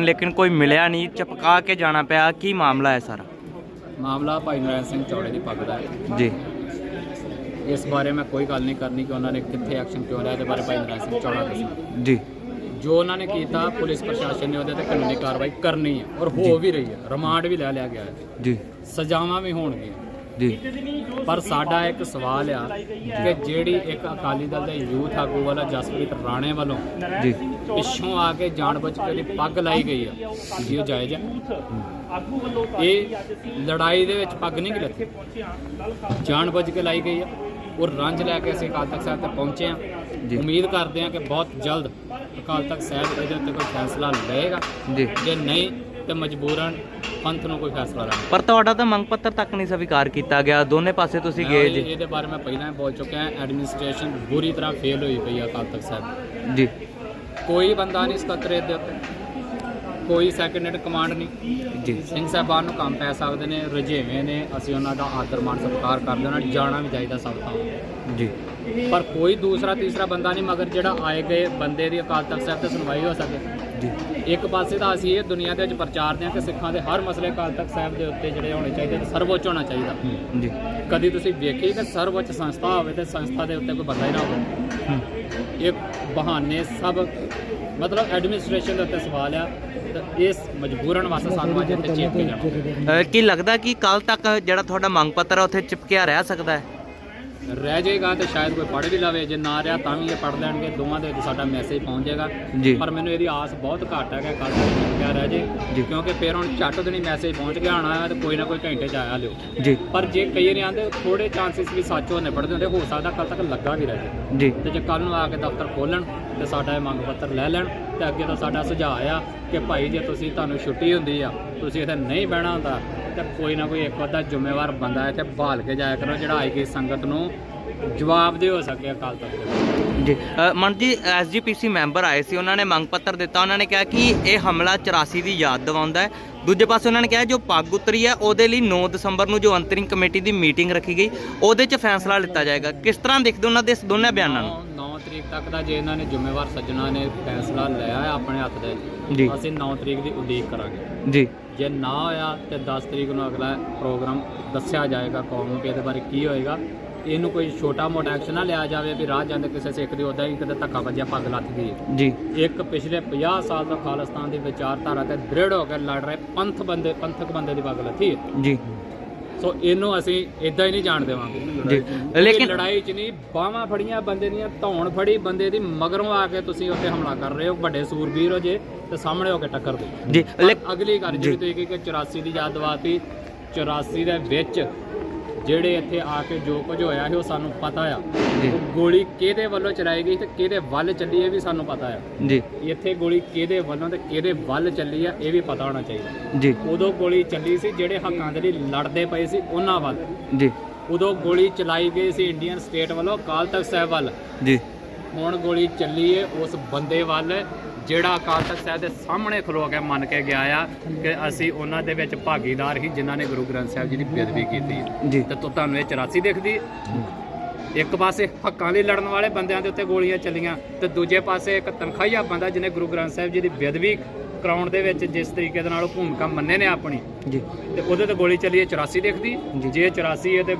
ਲੇਕਿਨ ਕੋਈ ਮਿਲਿਆ ਨਹੀਂ। ਚਪਕਾ ਕੇ ਜਾਣਾ ਪਿਆ। ਕੀ ਮਾਮਲਾ ਹੈ ਸਾਰਾ? ਮਾਮਲਾ ਭਾਈ ਨਰੈਣ ਸਿੰਘ ਚੌੜੇ ਦੀ ਪੱਗ ਦਾ ਹੈ। ਜੀ। ਇਸ ਬਾਰੇ ਮੈਂ ਕੋਈ ਗੱਲ ਨਹੀਂ ਕਰਨੀ ਕਿ ਉਹਨਾਂ ਨੇ ਕਿੱਥੇ ਐਕਸ਼ਨ ਕਿਉਂ ਲਿਆ ਇਹਦੇ ਬਾਰੇ ਭਾਈ ਨਰੈਣ ਸਿੰਘ ਚੌੜਾ ਦੱਸਣਾ ਜੀ। ਜੋ ਉਹਨਾਂ ਨੇ ਕੀਤਾ ਪੁਲਿਸ ਪ੍ਰਸ਼ਾਸਨ ਨੇ ਉਹਦੇ ਤੇ ਕਾਨੂੰਨੀ ਕਾਰਵਾਈ ਕਰਨੀ ਹੈ ਔਰ ਹੋ ਵੀ ਰਹੀ ਹੈ। ਰਿਮਾਂਡ ਵੀ ਲੈ ਲਿਆ ਗਿਆ ਹੈ। ਜੀ। ਸਜ਼ਾਵਾਂ ਵੀ ਹੋਣਗੀਆਂ। ਜੀ। ਪਰ ਸਾਡਾ ਇੱਕ ਸਵਾਲ ਆ ਕਿ ਜਿਹੜੀ ਇੱਕ ਅਕਾਲੀ ਦਲ ਦੇ ਯੂਥ ਆਗੂ ਵਾਲਾ ਜਸਪ੍ਰੀਤ ਰਾਣੇ ਵੱਲੋਂ ਜੀ। ਪਿੱਛੋਂ ਆ ਕੇ ਜਾਣਬੁੱਝ ਕੇ ਉਹਦੀ ਪੱਗ ਲਾਈ ਗਈ ਆ। ਜੀ ਉਹ ਜਾਇਜ਼ ਹੈ ਇਹ ਲੜਾਈ ਦੇ ਵਿੱਚ ਪੱਗ ਨਹੀਂ ਗਲਤੀ। ਜਾਣਬੁੱਝ ਕੇ ਲਾਈ ਗਈ ਆ। ਔਰ ਰੰਜ ਲੈ ਕੇ ਅਸੀਂ ਅਕਾਲ ਤਖਤ ਸਾਹਿਬ ਤੇ ਪਹੁੰਚੇ ਆ। ਉਮੀਦ ਕਰਦੇ ਆ ਕਿ ਬਹੁਤ ਜਲਦ ਅਕਾਲ ਤਖਤ ਸਾਹਿਬ ਇਹਦੇ ਉੱਤੇ ਕੋਈ ਫੈਸਲਾ ਲਏਗਾ ਜੀ। ਜੇ ਨਹੀਂ ਤੇ ਮਜਬੂਰਨ ਪੰਥ ਨੂੰ ਕੋਈ ਫੈਸਲਾ ਲੈਣਾ ਪਰ ਤੁਹਾਡਾ ਤਾਂ ਮੰਗ ਪੱਤਰ ਤੱਕ ਨਹੀਂ ਸਵੀਕਾਰ ਕੀਤਾ ਗਿਆ ਦੋਨੇ ਪਾਸੇ ਤੁਸੀਂ ਗਏ ਜੀ। ਇਹਦੇ ਬਾਰੇ ਮੈਂ ਪਹਿਲਾਂ ਹੀ ਬੋਲ ਚੁੱਕਿਆ ਹਾਂ ਐਡਮਿਨਿਸਟ੍ਰੇਸ਼ਨ ਬੁਰੀ ਤਰ੍ਹਾਂ ਫੇਲ ਹੋਈ ਪਈ ਆ ਅਕਾਲ ਤਖਤ ਸਾਹਿਬ। ਜੀ। ਕੋਈ ਬੰਦਾ ਨਹੀਂ ਸਕੱਤਰੇ ਦੇ ਉੱਤੇ ਕੋਈ ਸੈਕੰਡ ਹੈਂਡ ਕਮਾਂਡ ਨਹੀਂ। ਜੀ। ਸਿੰਘ ਸਾਹਿਬਾਨ ਨੂੰ ਕੰਮ ਪੈ ਸਕਦੇ ਨੇ ਰਜੇਵੇਂ ਨੇ ਅਸੀਂ ਉਹਨਾਂ ਦਾ ਆਦਰ ਮਾਣ ਸਤਿਕਾਰ ਕਰਦੇ ਉਹਨਾਂ ਨੂੰ ਜਾਣਾ ਵੀ ਚਾਹੀਦਾ ਸਭ ਤੋਂ ਜੀ। ਪਰ ਕੋਈ ਦੂਸਰਾ ਤੀਸਰਾ ਬੰਦਾ ਨਹੀਂ ਮਗਰ ਜਿਹੜਾ ਆਏ ਗਏ ਬੰਦੇ ਦੀ ਅਕਾਲ ਤਖਤ ਸਾਹਿਬ ਤੇ ਸੁਣਵਾਈ ਹੋ ਸਕੇ। ਜੀ। ਇੱਕ ਪਾਸੇ ਤਾਂ ਅਸੀਂ ਇਹ ਦੁਨੀਆ ਦੇ ਵਿੱਚ ਪ੍ਰਚਾਰਦੇ ਹਾਂ ਕਿ ਸਿੱਖਾਂ ਦੇ ਹਰ ਮਸਲੇ ਅਕਾਲ ਤਖਤ ਸਾਹਿਬ ਦੇ ਉੱਤੇ ਜਿਹੜੇ ਹੋਣੇ ਚਾਹੀਦੇ ਤੇ ਸਰਵਉੱਚ ਹੋਣਾ ਚਾਹੀਦਾ। ਜੀ। ਕਦੀ ਤੁਸੀਂ ਵੇਖੀ ਕਿ ਸਰਵਉੱਚ ਸੰਸਥਾ ਹੋਵੇ ਤੇ ਸੰਸਥਾ ਦੇ ਉੱਤੇ ਕੋਈ ਬੰਦਾ ਹੀ ਨਾ ਹੋਵੇ। ਇਹ ਬਹਾਨੇ ਸਭ ਮਤਲਬ ਐਡਮਿਨਿਸਟ੍ਰੇਸ਼ਨ ਦੇ ਉੱਤੇ ਸਵਾਲ ਆ ਇਸ ਮਜਬੂਰਨ ਵਾਸਤੇ ਸਾਨੂੰ ਅੱਜ ਇੱਥੇ ਚੇਪ ਕੇ ਜਾਣਾ ਕੀ ਲੱਗਦਾ ਕਿ ਕੱਲ ਤੱਕ ਜਿਹੜਾ ਤੁਹਾਡਾ ਮੰਗ ਪੱਤਰ ਹੈ ਉੱਥੇ ਚਿਪਕਿਆ ਰਹਿ ਸਕਦਾ ਹੈ? ਰਹਿ ਜਾਏਗਾ ਤੇ ਸ਼ਾਇਦ ਕੋਈ ਪੜ੍ਹ ਵੀ ਲਵੇ। ਜੇ ਨਾ ਰਿਹਾ ਤਾਂ ਵੀ ਇਹ ਪੜ੍ਹ ਲੈਣਗੇ। ਦੋਵਾਂ ਦੇ ਵਿੱਚ ਸਾਡਾ ਮੈਸੇਜ ਪਹੁੰਚ ਜਾਏਗਾ। ਜੀ। ਪਰ ਮੈਨੂੰ ਇਹਦੀ ਆਸ ਬਹੁਤ ਘੱਟ ਹੈ ਕਿ ਕੱਲ ਤੱਕ ਕਿਆ ਰਹਿ ਜੇ। ਕਿਉਂਕਿ ਫਿਰ ਹੁਣ ਝੱਟ ਦਿਨੀ ਮੈਸੇਜ ਪਹੁੰਚ ਗਿਆ ਹੋਣਾ ਹੈ ਤੇ ਕੋਈ ਨਾ ਕੋਈ ਘੰਟੇ ਚ ਆਇਆ ਲਿਓ। ਜੀ। ਪਰ ਜੇ ਕਈ ਵਾਰੀ ਆਂਦੇ ਥੋੜੇ ਚਾਂਸਸ ਵੀ ਸੱਚ ਹੋਣੇ ਪੜਦੇ ਹੁੰਦੇ ਹੋ ਸਕਦਾ ਕੱਲ ਤੱਕ ਲੱਗਾ ਵੀ ਰਹੇ ਜੀ। ਤੇ ਜੇ ਕੱਲ ਨੂੰ ਆ ਕੇ ਦਫ਼ਤਰ ਖੋਲਣ ਤੇ ਸਾਡਾ ਇਹ ਮੰਗ ਪੱਤਰ ਲੈ ਲੈਣ ਤੇ ਅੱਗੇ ਤਾਂ ਸਾਡਾ ਸੁਝਾਅ ਆ ਕਿ ਭਾਈ ਜੇ ਤੁਸੀਂ ਤੁਹਾਨੂੰ ਛੁੱਟੀ ਹੁੰਦੀ ਆ ਤੁਸੀਂ ਇੱਥੇ ਨਹੀਂ ਬਹਿਣਾ ਹੁੰਦਾ ਤੇ ਕੋਈ ਨਾ ਕੋਈ ਇੱਕ ਅੱਧਾ ਜ਼ਿੰਮੇਵਾਰ ਬੰਦਾ ਇੱਥੇ ਬਹਾਲ ਕੇ ਜਾਇਆ ਕਰੋ ਜਿਹੜਾ ਆਈ ਗਈ ਸੰਗਤ ਨੂੰ ਜਵਾਬ ਦੇ ਹੋ ਸਕੇ ਅਕਾਲ ਤਖਤ ਦੇ। ਜੀ ਮਨ ਜੀ ਐਸਜੀਪੀਸੀ ਮੈਂਬਰ ਆਏ ਸੀ ਉਹਨਾਂ ਨੇ ਮੰਗ ਪੱਤਰ ਦਿੱਤਾ ਉਹਨਾਂ ਨੇ ਕਿਹਾ ਕਿ ਇਹ ਹਮਲਾ 84 ਦੀ ਯਾਦ ਦਿਵਾਉਂਦਾ ਹੈ। ਦੂਜੇ ਪਾਸੇ ਉਹਨਾਂ ਨੇ ਕਿਹਾ ਜੋ ਪੱਗ ਉਤਰੀ ਹੈ ਉਹਦੇ ਲਈ 9 ਦਸੰਬਰ ਨੂੰ ਜੋ ਅੰਤਰਿੰਗ ਕਮੇਟੀ ਦੀ ਮੀਟਿੰਗ ਰੱਖੀ ਗਈ ਉਹਦੇ 'ਚ ਫੈਸਲਾ ਲਿੱਤਾ ਜਾਏਗਾ। ਕਿਸ ਤਰ੍ਹਾਂ ਦੇਖਦੇ ਹੋ ਉਹਨਾਂ ਦੇ ਇਸ ਦੋਨਾਂ ਬਿਆਨਾਂ ਨੂੰ? 9 ਤਰੀਕ ਤੱਕ ਦਾ ਜੇ ਇਹਨਾਂ ਨੇ ਜ਼ਿੰਮੇਵਾਰ ਸੱਜਣਾ ਨੇ ਫੈਸਲਾ ਲਿਆ ਹੈ ਆਪਣੇ ਹੱਥ ਦੇ ਜੀ। ਅਸੀਂ 9 ਤਰੀਕ ਦੀ ਉਡੀਕ ਕਰਾਂਗੇ। ਜੀ। ਜੇ ਨਾ ਹੋਇਆ ਤੇ 10 ਤਰੀਕ ਨੂੰ ਅਗਲਾ ਪ੍ਰੋਗਰਾਮ ਦੱਸਿਆ ਜਾਏਗਾ ਕੌਮ ਨੂੰ ਕਿ ਇਹਦੇ ਬਾਰੇ ਕੀ ਹੋਏਗਾ। ਇਹਨੂੰ ਕੋਈ ਛੋਟਾ ਮੋਟਾ ਐਕਸ਼ਨ ਨਾ ਲਿਆ ਜਾਵੇ ਵੀ ਰਾਹ ਜਾਂਦੇ ਕਿਸੇ ਸਿੱਖ ਦੀ ਉਹਦਾ ਹੀ ਕਿਤੇ ਧੱਕਾ ਵੱਜਿਆ ਪੱਗ ਲੱਥ ਗਈ ਜੀ। ਇੱਕ ਪਿਛਲੇ 50 ਸਾਲ ਤੋਂ ਖਾਲਿਸਤਾਨ ਦੀ ਵਿਚਾਰਧਾਰਾ ਤੇ ਦ੍ਰਿੜ ਹੋ ਕੇ ਲੜ ਰਹੇ ਪੰਥ ਬੰਦੇ ਪੰਥਕ ਬੰਦੇ ਦੀ ਪੱਗ ਲੱਥੀ। ਜੀ। ਸੋ ਇਹਨੂੰ ਅਸੀਂ ਇਦਾਂ ਹੀ ਨਹੀਂ ਜਾਣ ਦੇਵਾਂਗੇ। ਜੀ। ਲੇਕਿਨ ਲੜਾਈ 'ਚ ਨਹੀਂ ਬਾਹਾਂ ਫੜੀਆਂ ਬੰਦੇ ਦੀਆਂ ਧੌਣ ਫੜੀ ਬੰਦੇ ਦੀ ਮਗਰੋਂ ਆ ਕੇ ਤੁਸੀਂ ਉੱਤੇ ਹਮਲਾ ਕਰ ਰਹੇ ਹੋ ਵੱਡੇ ਸੂਰਬੀਰ ਹੋ ਜੇ ਤੇ ਸਾਹਮਣੇ ਹੋ ਕੇ ਟੱਕਰ ਦਿਓ। ਜੀ ਅਗਲੀ ਗੱਲ ਜਿਹੜੀ ਤੁਸੀਂ ਕਿ 84 ਦੀ ਯਾਦ ਦਵਾਤੀ 84 ਦੇ ਵਿੱਚ ਜਿਹੜੇ ਇੱਥੇ ਆ ਕੇ ਜੋ ਕੁਝ ਹੋਇਆ ਸੀ ਉਹ ਸਾਨੂੰ ਪਤਾ ਆ। ਜੀ। ਉਹ ਗੋਲੀ ਕਿਹਦੇ ਵੱਲੋਂ ਚਲਾਈ ਗਈ ਤੇ ਕਿਹਦੇ ਵੱਲ ਚੱਲੀ ਇਹ ਵੀ ਸਾਨੂੰ ਪਤਾ ਆ। ਜੀ। ਇੱਥੇ ਗੋਲੀ ਕਿਹਦੇ ਵੱਲੋਂ ਤੇ ਕਿਹਦੇ ਵੱਲ ਚੱਲੀ ਆ ਇਹ ਵੀ ਪਤਾ ਹੋਣਾ ਚਾਹੀਦਾ। ਜੀ। ਉਦੋਂ ਗੋਲੀ ਚੱਲੀ ਸੀ ਜਿਹੜੇ ਹੱਕਾਂ ਦੇ ਲਈ ਲੜਦੇ ਪਏ ਸੀ ਉਹਨਾਂ ਵੱਲ। ਜੀ। ਉਦੋਂ ਗੋਲੀ ਚਲਾਈ ਗਈ ਸੀ ਇੰਡੀਅਨ ਸਟੇਟ ਵੱਲੋਂ ਅਕਾਲ ਤਖਤ ਸਾਹਿਬ ਵੱਲ। ਜੀ। ਹੁਣ ਗੋਲੀ ਚੱਲੀ ਏ ਉਸ ਬੰਦੇ ਵੱਲ। ਜਿਹੜਾ ਅਕਾਲ ਤਖਤ ਸਾਹਿਬ ਦੇ ਸਾਹਮਣੇ ਖਲੋ ਕੇ ਮੰਨ ਕੇ ਗਿਆ ਆ ਕਿ ਅਸੀਂ ਉਹਨਾਂ ਦੇ ਵਿੱਚ ਭਾਗੀਦਾਰ ਹੀ ਜਿਨ੍ਹਾਂ ਨੇ ਗੁਰੂ ਗ੍ਰੰਥ ਸਾਹਿਬ ਜੀ ਦੀ ਬੇਅਦਬੀ ਕੀਤੀ। ਤੇ ਤੁਹਾਨੂੰ ਇਹ 84 ਦਿਖਦੀ ਇੱਕ ਪਾਸੇ ਹੱਕਾਂ ਲਈ ਲੜਨ ਵਾਲੇ ਬੰਦਿਆਂ ਦੇ ਉੱਤੇ ਗੋਲੀਆਂ ਚੱਲੀਆਂ ਤੇ ਦੂਜੇ ਪਾਸੇ ਇੱਕ ਤਨਖਾਹੀਆ ਬੰਦਾ ਜਿਹਨੇ ਗੁਰੂ ਗ੍ਰੰਥ ਸਾਹਿਬ ਜੀ ਦੀ ਬੇਅਦਬੀ ਕਰਾਉਣ ਦੇ ਵਿੱਚ ਜਿਸ ਤਰੀਕੇ ਦੇ ਨਾਲ ਉਹ ਭੂਮਿਕਾ ਮੰਨੇ ਨੇ ਆਪਣੀ। ਜੀ। ਤੇ ਉਹਦੇ ਤੇ ਗੋਲੀ ਚੱਲੀ ਹੈ 84 ਦਿਖਦੀ। ਜੀ। ਜੇ 84 ਹੈ ਤੇ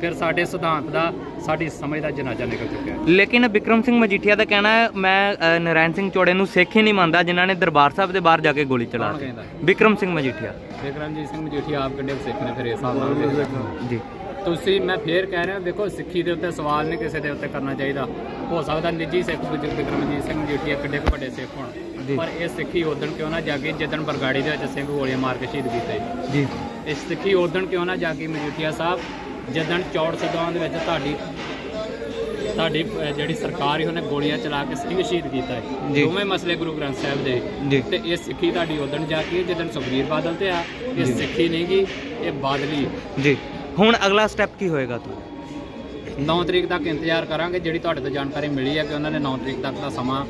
ਫਿਰ ਸਾਡੇ ਸਿਧਾਂਤ ਦਾ ਸਾਡੀ ਸਮਝ ਦਾ ਜਨਾਜ਼ਾ ਨਿਕਲ ਚੁੱਕਿਆ ਹੈ। ਲੇਕਿਨ ਵਿਕਰਮ ਸਿੰਘ ਮਜੀਠੀਆ ਦਾ ਕਹਿਣਾ ਹੈ ਮੈਂ ਅ, ਨਰਾਇਣ ਸਿੰਘ ਚੋੜੇ ਨੂੰ ਸਿੱਖ ਹੀ ਨਹੀਂ ਮੰਨਦਾ ਜਿਨ੍ਹਾਂ ਨੇ ਦਰਬਾਰ ਸਾਹਿਬ ਦੇ ਬਾਹਰ ਜਾ ਕੇ ਗੋਲੀ ਚਲਾ ਕੌਣ ਦਿੱਤੀ। ਸਿੰਘ ਮਜੀਠੀਆ। ਵਿਕਰਮਜੀਤ ਸਿੰਘ ਮਜੀਠੀਆ ਆਪ ਕਿੰਨੇ ਸਿੱਖ ਨੇ ਫਿਰ ਇਸ ਹਿਸਾਬ ਨਾਲ ਵੇਖੋ। ਜੀ। ਤੁਸੀਂ ਮੈਂ ਫੇਰ ਕਹਿ ਰਿਹਾ ਦੇਖੋ ਸਿੱਖੀ ਦੇ ਉੱਤੇ ਸਵਾਲ ਨਹੀਂ ਕਿਸੇ ਦੇ ਉੱਤੇ ਕਰਨਾ ਚਾਹੀਦਾ। ਹੋ ਸਕਦਾ ਨਿੱਜੀ ਸਿੱਖ ਵਿਜ- ਵਿਕਰਮਜੀਤ ਸਿੰਘ ਮਜੀਠੀਆ ਕਿੱਡੇ ਕੁ ਵੱਡੇ ਸਿੱਖ ਜੀ। ਹੋਣ ਪਰ ਇਹ ਸਿੱਖੀ ਉਦਣ ਕਿਉਂ ਨਾ ਜਾਗੀ ਜਿੱਦਣ ਬਰਗਾੜੀ ਦੇ ਵਿੱਚ ਸਿੰਘ ਗੋਲੀਆਂ ਮਾਰ ਕੇ ਸ਼ਹੀਦ ਕੀਤੇ। ਜੀ। ਇਹ ਸਿੱਖੀ ਉਦਣ ਕਿਉਂ ਨਾ ਜਾਗੀ ਮਜੀਠੀਆ ਸਾਹਿਬ ਜਿੱਦਣ ਚੌੜ ਸਦਾਂ ਦੇ ਵਿੱਚ ਤੁਹਾਡੀ ਤੁਹਾਡੀ ਜਿਹੜੀ ਸਰਕਾਰ ਹੀ ਉਹਨੇ ਗੋਲੀਆਂ ਚਲਾ ਕੇ ਸਿੰਘ ਸ਼ਹੀਦ ਕੀਤਾ ਹੈ। ਦੋਵੇਂ ਮਸਲੇ ਗੁਰੂ ਗ੍ਰੰਥ ਸਾਹਿਬ ਦੇ। ਤੇ ਇਹ ਸਿੱਖੀ ਤੁਹਾਡੀ ਉਦਣ ਜਾ ਕੇ ਜਦੋਂ ਸੁਖਬੀਰ ਬਾਦਲ ਤੇ ਆ। ਇਹ ਸਿੱਖੀ ਨਹੀਂ ਗੀ ਇਹ ਬਾਦਲੀ। ਜੀ। ਹੁਣ ਅਗਲਾ ਸਟੈਪ ਕੀ ਹੋਏਗਾ ਤੁਹਾਨੂੰ 9 ਤਰੀਕ ਤੱਕ ਇੰਤਜ਼ਾਰ ਕਰਾਂਗੇ ਜਿਹੜੀ ਤੁਹਾਡੇ ਤੋਂ ਜਾਣਕਾਰੀ ਮਿਲੀ ਹੈ ਕਿ ਉਹਨਾਂ ਨੇ 9 ਤਰੀਕ ਤੱਕ ਦਾ ਸਮਾਂ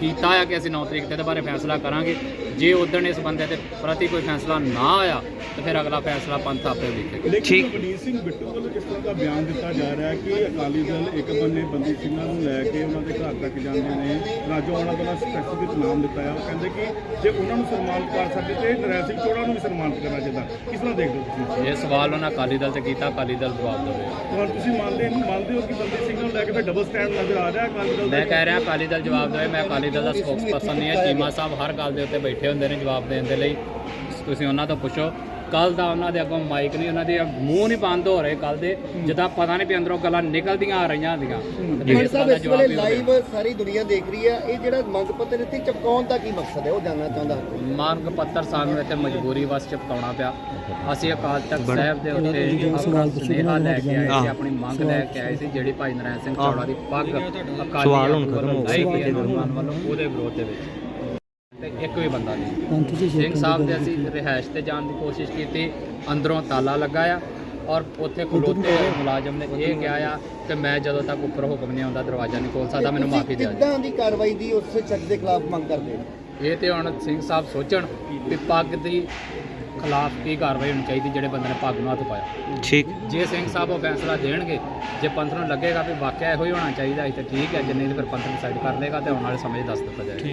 ਕੀਤਾ ਆ ਕਿ ਅਸੀਂ 9 ਤਰੀਕ ਤੇ ਇਹਦੇ ਬਾਰੇ ਫੈਸਲਾ ਕਰਾਂਗੇ। ਜੇ ਉਦੋਂ ਇਸ ਬੰਦੇ ਦੇ ਪ੍ਰਤੀ ਕੋਈ ਫੈਸਲਾ ਨਾ ਆਇਆ ਤਾਂ ਫਿਰ ਅਗਲਾ ਫੈਸਲਾ ਪੰਥ ਆਪੇ ਵੇਖੇਗਾ। ਠੀਕ। ਮਨੀਸ਼ ਸਿੰਘ ਬਿੱਟੂ ਵੱਲੋਂ ਜਿਸ ਤਰ੍ਹਾਂ ਦਾ ਬਿਆਨ ਦਿੱਤਾ ਜਾ ਰਿਹਾ ਹੈ ਕਿ ਅਕਾਲੀ ਦਲ ਇੱਕ ਬੰਨੇ ਬੰਦੀ ਸਿੰਘਾਂ ਨੂੰ ਲੈ ਕੇ ਉਹਨਾਂ ਦੇ ਘਰ ਤੱਕ ਜਾਂਦੇ ਨੇ? ਰਾਜੋ ਉਹਨਾਂ ਦਾ ਸਪੈਸੀਫਿਕ ਨਾਮ ਦਿੱਤਾ ਹੈ। ਉਹ ਕਹਿੰਦੇ ਕਿ ਜੇ ਉਹਨਾਂ ਨੂੰ ਸਨਮਾਨਿਤ ਕਰ ਸਕਦੇ ਤੇ ਨਰੈਣ ਸਿੰਘ ਚੋੜਾ ਨੂੰ ਵੀ ਸਨਮਾਨਿਤ ਕਰਨਾ ਚਾਹੀਦਾ। ਕਿਸ ਤਰ੍ਹਾਂ ਦੇਖਦੇ ਹੋ ਤੁਸੀਂ? ਇਹ ਸਵਾਲ ਉਹਨਾਂ ਅਕਾਲੀ ਦਲ ਤੇ ਕੀਤਾ ਅਕਾਲੀ ਦਲ ਜਵਾਬ ਦੇਵੇ। ਤੁਸੀਂ ਮੰਨਦੇ ਮੰਨਦੇ ਹੋ ਕਿ ਬੰਦੀ ਸਿੰਘ ਨੂੰ ਲੈ ਕੇ ਫਿਰ ਡਬਲ ਸਟੈਂਡ ਨਜ਼ਰ ਆ ਰਿਹਾ ਅਕਾਲੀ ਦਲ ਮੈਂ ਕਹਿ ਰਿਹਾ ਅਕਾਲੀ ਦਲ ਜਵਾਬ ਦੇਵੇ ਮੈਂ ਅਕਾਲੀ ਦਲ ਦਾ ਸਪੋਕਸਪਰਸਨ ਨਹੀਂ ਹੈ। ਚੀਮਾ ਸਾਹਿਬ ਹਰ ਗੱਲ ਦੇ ਉੱਤੇ ਬੈਠੇ ਹੁੰਦੇ ਨੇ ਜਵਾਬ ਦੇਣ ਦੇ ਲਈ। ਤੁਸੀਂ ਉਹਨਾਂ ਤੋਂ ਪੁੱਛੋ। ਕੱਲ ਦਾ ਉਹਨਾਂ ਦੇ ਅੱਗੋਂ ਮਾਈਕ ਨਹੀਂ ਉਹਨਾਂ ਦੇ ਮੂੰਹ ਨਹੀਂ ਬੰਦ ਹੋ ਰਹੇ ਕੱਲ ਦੇ ਜਿੱਦਾਂ ਪਤਾ ਨਹੀਂ ਵੀ ਅੰਦਰੋਂ ਗੱਲਾਂ ਨਿਕਲਦੀਆਂ ਆ ਰਹੀਆਂ ਹੁੰਦੀਆਂ ਗੱਲ ਸਾਹਿਬ ਇਸ ਵੇਲੇ। ਲਾਈਵ ਸਾਰੀ ਦੁਨੀਆ ਦੇਖ ਰਹੀ ਹੈ ਇਹ ਜਿਹੜਾ ਮੰਗ ਪੱਤਰ ਇੱਥੇ ਚਪਕਾਉਣ ਦਾ ਕੀ ਮਕਸਦ ਹੈ ਉਹ ਜਾਨਣਾ ਚਾਹੁੰਦਾ ਮੰਗ ਪੱਤਰ ਸਾਨੂੰ ਇੱਥੇ ਮਜਬੂਰੀ ਵਸ ਚਪਕਾਉਣਾ ਪਿਆ। ਅਸੀਂ ਅਕਾਲ ਤਖਤ ਸਾਹਿਬ ਦੇ ਉੱਤੇ ਆਪਣਾ ਸੁਨੇਹਾ ਲੈ ਕੇ ਆਏ ਸੀ। ਆਪਣੀ ਮੰਗ ਲੈ ਕੇ ਆਏ ਸੀ ਜਿਹੜੀ ਭਾਈ ਨਰੈਣ ਸਿੰਘ। ਚੌੜਾ ਦੀ ਪੱਗ ਅਕਾਲੀ ਸਵਾਲ ਹੁਣ ਖਤਮ ਹੋ ਵੱਲੋਂ ਉਹਦੇ ਵਿਰੋਧ ਦੇ ਵਿੱਚ। ਤੇ ਇੱਕ ਵੀ ਬੰਦਾ ਨਹੀਂ। ਸਿੰਘ ਸਾਹਿਬ ਦੇ ਅਸੀਂ ਰਿਹਾਇਸ਼ ਤੇ ਜਾਣ ਦੀ ਕੋਸ਼ਿਸ਼ ਕੀਤੀ ਅੰਦਰੋਂ ਤਾਲਾ ਲੱਗਾ ਆ ਔਰ ਉੱਥੇ ਖਲੋਤੇ ਮੁਲਾਜ਼ਮ ਨੇ ਇਹ ਕਿਹਾ ਆ ਕਿ ਮੈਂ ਜਦੋਂ ਤੱਕ ਉੱਪਰ ਹੁਕਮ ਨਹੀਂ ਆਉਂਦਾ ਦਰਵਾਜ਼ਾ ਨਹੀਂ ਖੋਲ ਸਕਦਾ ਮੈਨੂੰ ਮਾਫੀ ਦਿਆ ਜੀ ਕਿੱਦਾਂ ਦੀ ਕਾਰਵਾਈ ਦੀ ਉਸ ਸ਼ਖਸ ਦੇ ਖਿਲਾਫ ਮੰਗ ਕਰਦੇ ਇਹ ਤੇ ਹੁਣ ਸਿੰਘ ਸਾਹਿਬ ਸੋਚਣ ਵੀ ਪੱਗ ਦੀ ਖਿਲਾਫ ਕੀ ਕਾਰਵਾਈ ਹੋਣੀ ਚਾਹੀਦੀ ਜਿਹੜੇ ਬੰਦੇ ਨੇ ਪੱਗ ਨੂੰ ਹੱਥ ਪਾਇਆ। ਠੀਕ। ਜੇ ਸਿੰਘ ਸਾਹਿਬ ਉਹ ਫੈਸਲਾ ਦੇਣਗੇ ਜੇ ਪੰਥ ਨੂੰ ਲੱਗੇਗਾ ਵੀ ਵਾਕਿਆ ਇਹੋ ਹੀ ਹੋਣਾ ਚਾਹੀਦਾ ਹੈ ਤਾਂ ਠੀਕ ਹੈ ਜੇ ਨਹੀਂ ਤਾਂ ਫਿਰ ਪੰਥ ਡਿਸਾਈਡ ਕਰ ਲੇਗਾ ਤੇ ਆਉਣ ਵਾਲੇ ਸਮੇਂ 'ਚ ਦੱਸ ਦਿੱਤਾ ਜਾਏਗਾ।